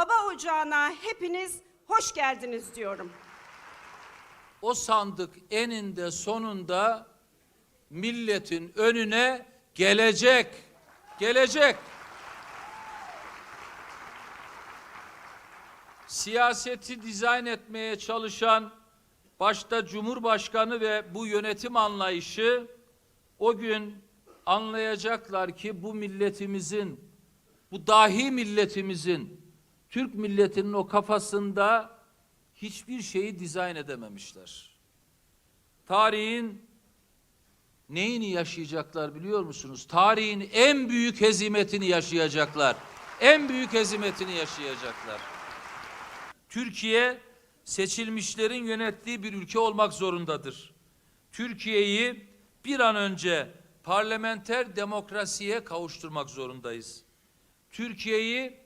baba ocağına hepiniz hoş geldiniz diyorum. O sandık eninde sonunda milletin önüne gelecek. Gelecek. Siyaseti dizayn etmeye çalışan başta Cumhurbaşkanı ve bu yönetim anlayışı o gün anlayacaklar ki bu milletimizin, bu dahi milletimizin, Türk milletinin o kafasında hiçbir şeyi dizayn edememişler. Tarihin neyini yaşayacaklar biliyor musunuz? Tarihin en büyük hezimetini yaşayacaklar. En büyük hezimetini yaşayacaklar. Türkiye seçilmişlerin yönettiği bir ülke olmak zorundadır. Türkiye'yi bir an önce parlamenter demokrasiye kavuşturmak zorundayız. Türkiye'yi